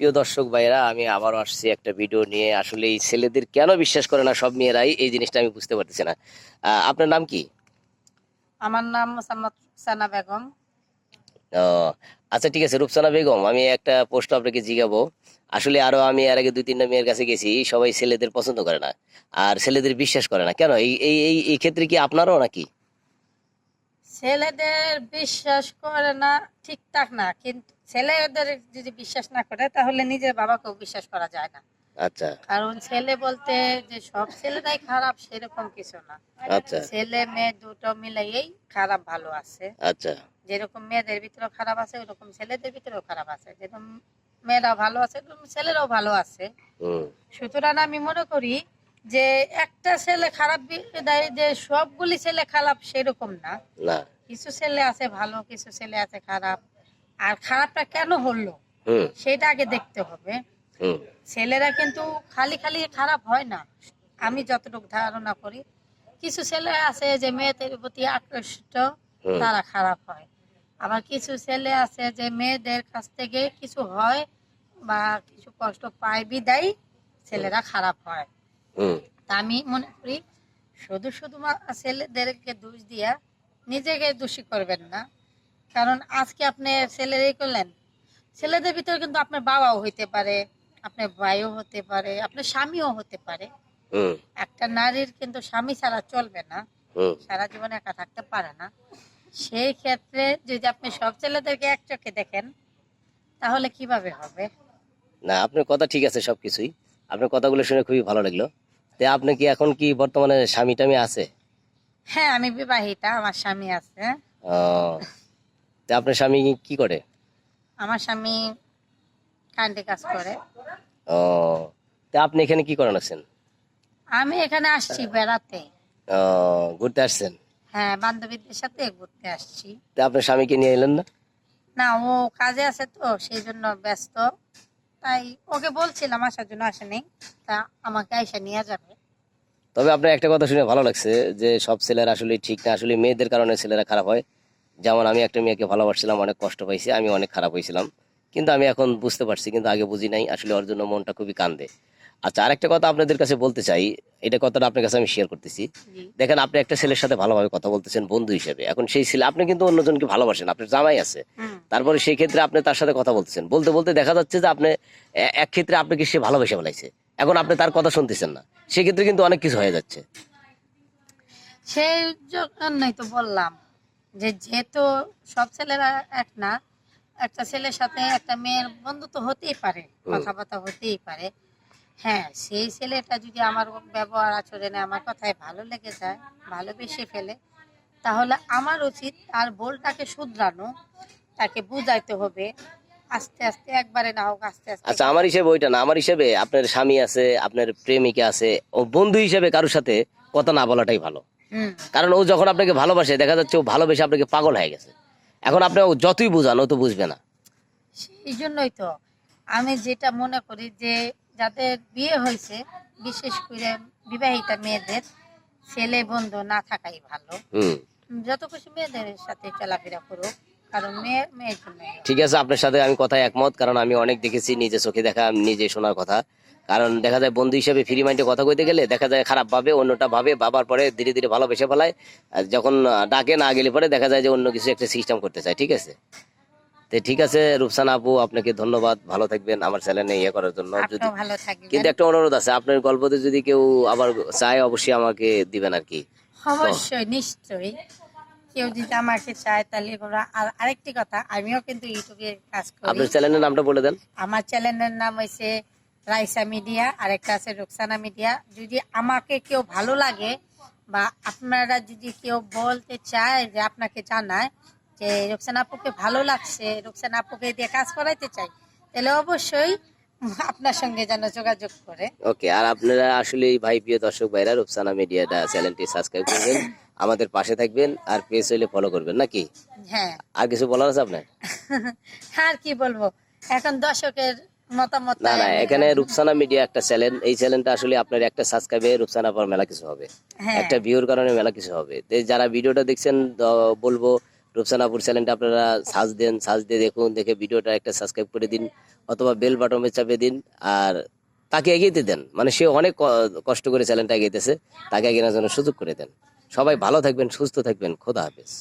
প্রিয় দর্শক ভাইরা আমি আবারও আসছি একটা ভিডিও নিয়ে। আসলে এই ছেলেদের কেন বিশ্বাস করে না সব মেয়েরাই? এই জিনিসটা আমি বুঝতে পারতেছি না। আপনার নাম কি? আমার নাম সানা বেগম। ও, আচ্ছা ঠিক আছে রূপসানা বেগম আমি একটা প্রশ্ন আপনাকে জিগাবো। আসলে আরও আমি এর আগে দুই তিনটা মেয়ের কাছে গেছি সবাই ছেলেদের পছন্দ করে না। আর ছেলেদের বিশ্বাস করে না। কেন? এই এই এই- এই ক্ষেত্রে কি আপনারও নাকি? ছেলেদের বিশ্বাস করে না ঠিকঠাক না। কিন্তু ছেলেদের যদি বিশ্বাস না করে তাহলে নিজের বাবাকেও বিশ্বাস করা যায় না। আচ্ছা। কারণ ছেলে বলতে যে সব ছেলেরাই খারাপ সেরকম কিছু না। আচ্ছা। ছেলে মেয়ে দুটো মিলাইয়েই খারাপ ভালো আছে। আচ্ছা। যেরকম মেয়েদের ভিতরে খারাপ আছে ওরকম ছেলেদের ভিতরেও খারাপ আছে। যেরকম মেয়েরা ভালো আছে ছেলেরাও ভালো আছে। সুতরাং আমি মনে করি যে একটা ছেলে খারাপ যে সবগুলি ছেলে খারাপ সেরকম না। না। কিছু ছেলে আছে ভালো কিছু ছেলে আছে খারাপ। আর খারাপটা কেন হলো? সেটা আগে দেখতে হবে। ছেলেরা কিন্তু খালি খালি খারাপ হয় না। আমি যতটুকু ধারণা করি কিছু ছেলে আছে যে মেয়েদের প্রতি আকৃষ্ট তারা খারাপ হয়। আবার কিছু ছেলে আছে যে মেয়েদের কাছ থেকে কিছু হয় বা কিছু কষ্ট পায় বিদায় ছেলেরা খারাপ হয়। আমি মনে করি শুধু শুধু ছেলেদেরকে দোষ দিয়া নিজেকে দোষী করবেন না। কারণ আজকে আপনি ছেলেরই করলেন ছেলেদের ভিতরে কিন্তু আপনার বাবাও হইতে পারে আপনার ভাইও হতে পারে আপনার স্বামীও হতে পারে। একটা নারীর কিন্তু স্বামী ছাড়া চলবে না সারা জীবন একা থাকতে পারে না। সেই ক্ষেত্রে যদি আপনি সব ছেলেদেরকে এক চোখে দেখেন তাহলে কীভাবে হবে? না আপনার কথা ঠিক আছে সবকিছুই। আপনার কথাগুলো শুনে খুবই ভালো লাগল। তে আপনি কি এখন কি বর্তমানে স্বামী টামি আছে? হ্যাঁ আমি বিবাহিতা আমার স্বামী আছে। ও, তে আপনার স্বামী কি করে? আমার স্বামী কান্ডে কাজ করে। ও তে আপনি এখানে কি করেন আছেন? আমি এখানে আসছি বেড়াতে। ও, ঘুরতে আসছেন? হ্যাঁ বান্ধবীদের সাথে ঘুরতে আসছি। তে আপনার স্বামীকে নিয়ে এলেন না? না ও কাজে আছে তো সেই জন্য ব্যস্ত। তাই ওকে বলছিলাম আসার জন্য আসেনি তা আমাকে আইসা নিয়ে যাবে। তবে আপনার একটা কথা শুনে ভালো লাগছে যে, সব ছেলেরা আসলে ঠিক না আসলে মেয়েদের কারণে ছেলেরা খারাপ হয়। যেমন আমি একটা মেয়েকে ভালোবাসছিলাম, অনেক কষ্ট পাইছি, আমি অনেক খারাপ হয়েছিলাম কিন্তু আমি এখন বুঝতে পারছি, কিন্তু আগে বুঝি নাই, আসলে ওর জন্য মনটা খুবই কান্দে। আচ্ছা আরেকটা কথা আপনাদের কাছে বলতে চাই। এটা কথাটা আপনার কাছে আমি শেয়ার করতেছি। দেখেন আপনি একটা ছেলের সাথে ভালোভাবে কথা বলতেছেন বন্ধু হিসেবে। এখন সেই ছেলে আপনি কিন্তু অন্যজনকে ভালোবাসেন আপনার জামাই আছে। তারপরে সেই ক্ষেত্রে আপনি তার সাথে কথা বলতেছেন। বলতে বলতে দেখা যাচ্ছে যে আপনি এক ক্ষেত্রে আপনাকে সে ভালোবেসে ফেলাইছে। এখন আপনি তার কথা শুনতেছেন না। সেক্ষেত্রে কিন্তু অনেক কিছু হয়ে যাচ্ছে। সেই জন্যই তো বললাম যে যেহেতু সব ছেলেরা এক না একটা ছেলের সাথে একটা মেয়ের বন্ধুত্ব হতেই পারে। কথাবার্তা হতেই পারে। হ্যাঁ সেই ছেলেটা যদি আমার ব্যবহার আচরণে আমার কথায় ভালো লেগে যায় ভালোবেসে ফেলে তাহলে আমার উচিত তার ভুলটাকে শুধরানো তাকে বুঝাইতে হবে আস্তে আস্তে একবারে না হোক আস্তে আস্তে আচ্ছা আমার হিসেবে ওইটা না আমার হিসেবে আপনার স্বামী আছে আপনার প্রেমিকা আছে ও বন্ধু হিসেবে কারোর সাথে কথা না বলাটাই ভালো। কারণ ও যখন আপনাকে ভালোবাসে দেখা যাচ্ছে ও ভালোবেসে আপনাকে পাগল হয়ে গেছে। এখন আপনি ও যতই বুঝান ও তো বুঝবে না। সেই জন্যই তো আমি যেটা মনে করি যে যাদের বিয়ে হয়েছে বিশেষ করে বিবাহিতা মেয়েদের ছেলে বন্ধু না থাকাই ভালো। যত খুশি মেয়েদের সাথে চলাফেরা করুক কারণ মেয়ে মেয়ের জন্য ঠিক আছে আপনার সাথে আমি কথায় একমত কারণ আমি অনেক দেখেছি নিজে চোখে দেখা নিজে শোনার কথা। কারণ দেখা যায় বন্ধু হিসেবে ফ্রি মাইন্ডে কথা কইতে গেলে দেখা যায় খারাপ ভাবে অন্যটা ভাবে বাবার পরে ধীরে ধীরে ভালোবেসে ফেলায়। যখন ডাকে না গেলে পরে দেখা যায় যে অন্য কিছু একটা সিস্টেম করতে চায় ঠিক আছে? তো ঠিক আছে রূপসানা আপু আপনাকে ধন্যবাদ। ভালো থাকবেন আমার চ্যানেলে ইয়ে করার জন্য। যদি কিন্তু একটা অনুরোধ আছে আপনার গল্পতে যদি কেউ আবার চায় অবশ্যই আমাকে দিবেন আর কি। অবশ্যই নিশ্চয়ই। কেউ যদি আমাকে চায় তাহলে আর আরেকটি কথা আমিও কিন্তু ইউটিউবে কাজ করি। আপনার চ্যানেলের নামটা বলে দেন। আমার চ্যানেলের নাম হয়েছে রাইসা মিডিয়া আর একটা আছে রুকসানা মিডিয়া। যদি আমাকে কেউ ভালো লাগে বা আপনারা যদি কেউ বলতে চায় যে আপনাকে জানায় যে রুকসানা আপুকে ভালো লাগছে রুকসানা আপুকে দিয়ে কাজ করাইতে চাই তাহলে অবশ্যই আপনার সঙ্গে যেন যোগাযোগ করে। ওকে আর আপনারা আসলে ভাই প্রিয় দর্শক ভাইরা রূপসানা মিডিয়াটা চ্যানেলটি সাবস্ক্রাইব করবেন আমাদের পাশে থাকবেন আর পেজ হইলে ফলো করবেন নাকি? হ্যাঁ। আর কিছু বলার আছে আপনার? আর কি বলব? এখন দর্শকের মতামত না না এখানে রূপসানা মিডিয়া একটা চ্যানেল এই চ্যানেলটা আসলে আপনার একটা সাবস্ক্রাইবে রূপসানা পর মেলা কিছু হবে। হ্যাঁ। একটা ভিউর কারণে মেলা কিছু হবে। যারা ভিডিওটা দেখছেন বলব রূপসানাপুর চ্যানেলটা আপনারা সার্চ দেন সার্চ দিয়ে দেখুন, দেখে ভিডিওটা একটা সাবস্ক্রাইব করে দিন, অথবা বেল বাটনে চাপে দিন, আর তাকে এগিয়ে দেন। মানে সে অনেক কষ্ট করে চ্যানেলটা এগিয়েছে তাকে এগিয়ে জন্য সুযোগ করে দেন। সবাই ভালো থাকবেন, সুস্থ থাকবেন, খোদা হাফেজ।